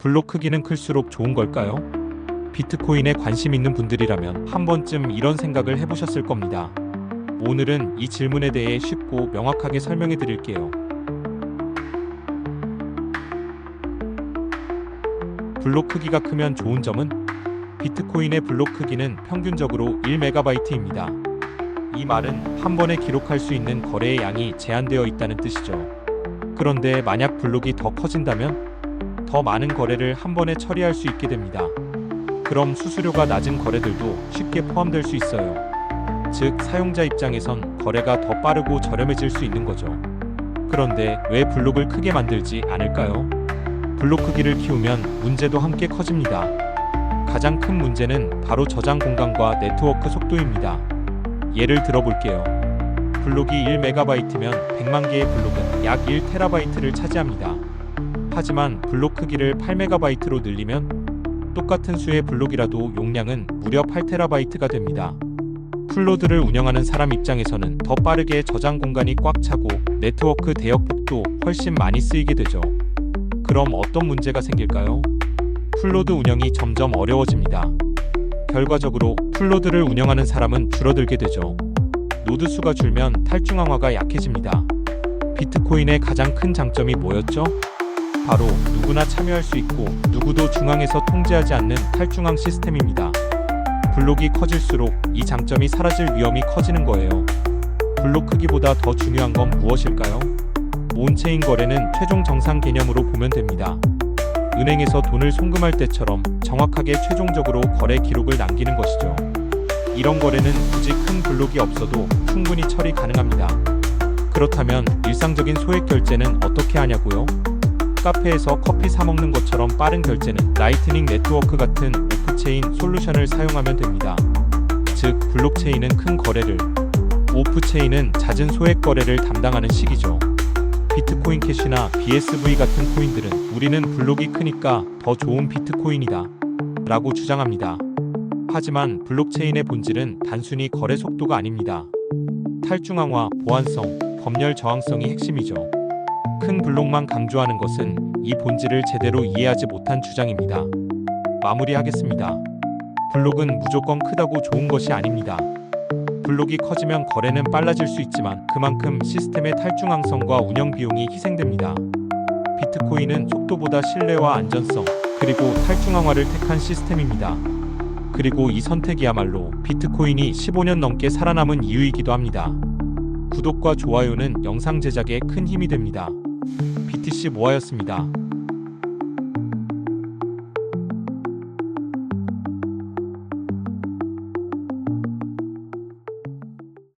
블록 크기는 클수록 좋은 걸까요? 비트코인에 관심 있는 분들이라면 한 번쯤 이런 생각을 해보셨을 겁니다. 오늘은 이 질문에 대해 쉽고 명확하게 설명해 드릴게요. 블록 크기가 크면 좋은 점은 비트코인의 블록 크기는 평균적으로 1메가바이트입니다. 이 말은 한 번에 기록할 수 있는 거래의 양이 제한되어 있다는 뜻이죠. 그런데 만약 블록이 더 커진다면 더 많은 거래를 한 번에 처리할 수 있게 됩니다. 그럼 수수료가 낮은 거래들도 쉽게 포함될 수 있어요. 즉, 사용자 입장에선 거래가 더 빠르고 저렴해질 수 있는 거죠. 그런데 왜 블록을 크게 만들지 않을까요? 블록 크기를 키우면 문제도 함께 커집니다. 가장 큰 문제는 바로 저장 공간과 네트워크 속도입니다. 예를 들어볼게요. 블록이 1메가바이트면 100만 개의 블록은 약 1테라바이트를 차지합니다. 하지만 블록 크기를 8메가바이트로 늘리면 똑같은 수의 블록이라도 용량은 무려 8테라바이트가 됩니다. 플로드를 운영하는 사람 입장에서는 더 빠르게 저장 공간이 꽉 차고 네트워크 대역 폭도 훨씬 많이 쓰이게 되죠. 그럼 어떤 문제가 생길까요? 플로드 운영이 점점 어려워집니다. 결과적으로 플로드를 운영하는 사람은 줄어들게 되죠. 노드 수가 줄면 탈중앙화가 약해집니다. 비트코인의 가장 큰 장점이 뭐였죠? 바로 누구나 참여할 수 있고 누구도 중앙에서 통제하지 않는 탈중앙 시스템입니다. 블록이 커질수록 이 장점이 사라질 위험이 커지는 거예요. 블록 크기보다 더 중요한 건 무엇일까요? 온체인 거래는 최종 정상 개념으로 보면 됩니다. 은행에서 돈을 송금할 때처럼 정확하게 최종적으로 거래 기록을 남기는 것이죠. 이런 거래는 굳이 큰 블록이 없어도 충분히 처리 가능합니다. 그렇다면 일상적인 소액 결제는 어떻게 하냐고요? 카페에서 커피 사 먹는 것처럼 빠른 결제는 라이트닝 네트워크 같은 오프체인 솔루션을 사용하면 됩니다. 즉 블록체인은 큰 거래를, 오프체인은 잦은 소액 거래를 담당하는 식이죠. 비트코인 캐시나 BSV 같은 코인들은 우리는 블록이 크니까 더 좋은 비트코인이다. 라고 주장합니다. 하지만 블록체인의 본질은 단순히 거래 속도가 아닙니다. 탈중앙화, 보안성, 검열 저항성이 핵심이죠. 큰 블록만 강조하는 것은 이 본질을 제대로 이해하지 못한 주장입니다. 마무리하겠습니다. 블록은 무조건 크다고 좋은 것이 아닙니다. 블록이 커지면 거래는 빨라질 수 있지만 그만큼 시스템의 탈중앙성과 운영 비용이 희생됩니다. 비트코인은 속도보다 신뢰와 안전성, 그리고 탈중앙화를 택한 시스템입니다. 그리고 이 선택이야말로 비트코인이 15년 넘게 살아남은 이유이기도 합니다. 구독과 좋아요는 영상 제작에 큰 힘이 됩니다. BTC 모아였습니다.